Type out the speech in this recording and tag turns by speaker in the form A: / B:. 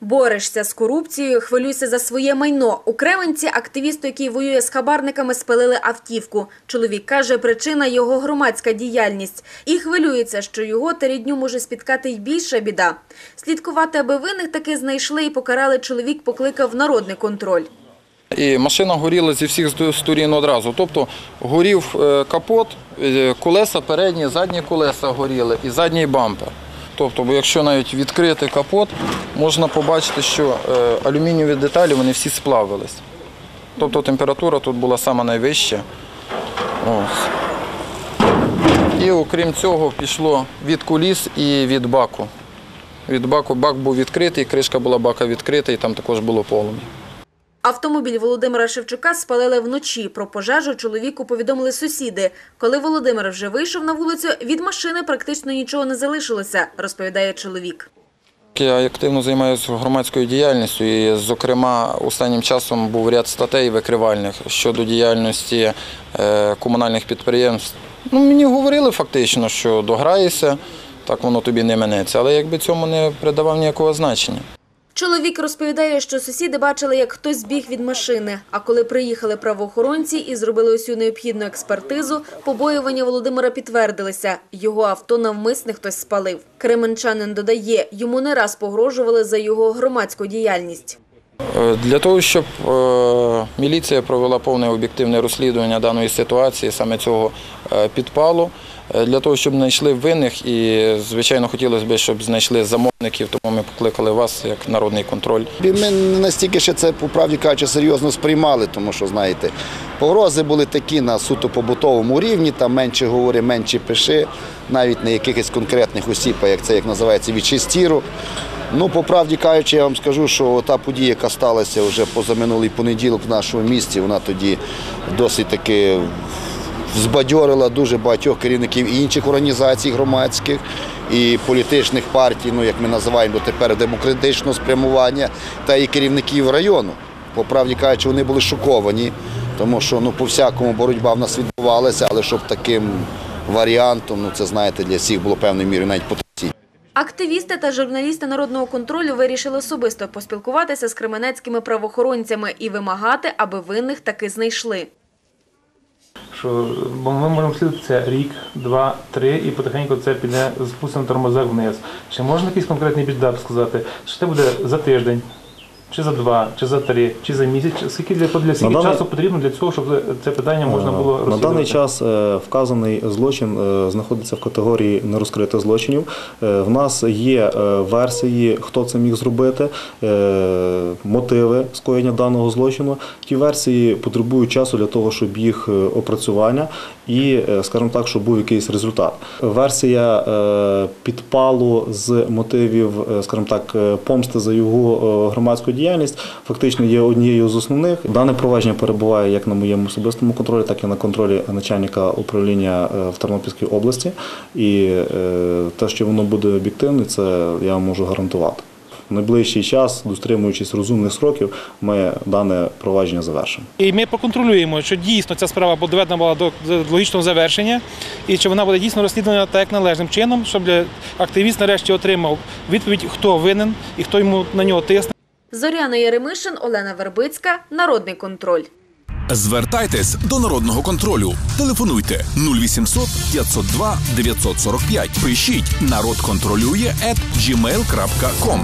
A: Борешся з корупцією, хвилюйся за своє майно. У Кременці активісту, який воює з хабарниками, спалили автівку. Чоловік каже, причина його громадська діяльність. І хвилюється, що його та рідню може спіткати й більша біда. Слідкувати, аби винних таки знайшли і покарали, чоловік покликав народний контроль.
B: І машина горіла зі всіх сто- сторін одразу. Тобто горів е, капот, е, колеса передні, задні колеса горіли і задній бампер. Тобто, бо якщо навіть відкрити капот, можна побачити, що е, алюмінієві деталі вони всі сплавились. Тобто температура тут була сама найвища. Ось. І окрім цього пішло від куліс і від баку. Від баку бак був відкритий, кришка була бака відкрита і там також було полум'я.
A: Автомобіль Володимира Шевчука спалили вночі. Про пожежу чоловіку повідомили сусіди. Коли Володимир вже вийшов на вулицю, від машини практично нічого не залишилося, розповідає чоловік.
B: Я активно займаюся громадською діяльністю і, зокрема, останнім часом був ряд статей викривальних щодо діяльності е, комунальних підприємств. Ну, мені говорили фактично, що дограєшся, так воно тобі не минеться, але якби цьому не придавав ніякого значення.
A: Чоловік розповідає, що сусіди бачили, як хтось збіг від машини. А коли приїхали правоохоронці і зробили усю необхідну експертизу, побоювання Володимира підтвердилися. Його авто навмисне хтось спалив. Кременчанин додає, йому не раз погрожували за його громадську діяльність.
B: Е, Для того, щоб е, міліція провела повне об'єктивне розслідування даної ситуації, саме цього е, підпалу, для того, щоб знайшли винних і, звичайно, хотілося б, щоб знайшли замовників, тому ми покликали вас як народний контроль.
C: Ми не настільки ще це, по правді кажучи, серйозно сприймали, тому що, знаєте, погрози були такі на суто побутовому рівні, там менше говори, менше пиши, навіть не якихось конкретних осіб, а як це як називається, відчистіру. Ну, по правді кажучи, я вам скажу, що та подія, яка сталася вже позаминулий понеділок в нашому місті, вона тоді досить таки збадьорила дуже багатьох керівників інших організацій громадських і політичних партій, ну як ми називаємо дотепер демократичного спрямування, та і керівників району. По правді кажучи, вони були шоковані, тому що ну по всякому боротьба в нас відбувалася, але щоб таким варіантом, ну це знаєте, для всіх було певною мірою навіть потенційно.
A: Активісти та журналісти народного контролю вирішили особисто поспілкуватися з кременецькими правоохоронцями і вимагати, аби винних таки знайшли.
D: Що бо ми можемо слідувати це рік, два, три, і потихеньку це піде спустимо тормозах вниз. Чи можна якийсь конкретний більдап сказати, що це буде за тиждень, чи за два, чи за три, чи за місяць? Скільки для, для скільки
E: даний-
D: часу потрібно для цього, щоб це питання можна було
E: На даний час е, вказаний злочин е, знаходиться в категорії нерозкритих злочинів. Е, В нас є е, версії, хто це міг зробити, е, мотиви скоєння даного злочину. Ті версії потребують часу для того, щоб їх е, опрацювання і, е, скажімо так, щоб був якийсь результат. Версія е, підпалу з мотивів, е, скажімо так, е, помсти за його е, громадську діяльність фактично є однією з основних. Дане провадження перебуває як на моєму особистому контролі, так і на контролі начальника управління е, в Тернопільській області. І е, те, що воно буде об'єктивне, це я можу гарантувати. В найближчий час, дотримуючись розумних сроків, ми дане провадження завершимо.
F: І ми проконтролюємо, що дійсно ця справа доведена була до логічного завершення, і що вона буде дійсно розслідувана так як належним чином, щоб активіст нарешті отримав відповідь, хто винен і хто йому на нього тисне.
A: Зоряна Яремишин, Олена Вербицька, Народний контроль.
G: Звертайтесь до народного контролю. Телефонуйте 0800 502 945. Пишіть народ контролює ет gmail.com.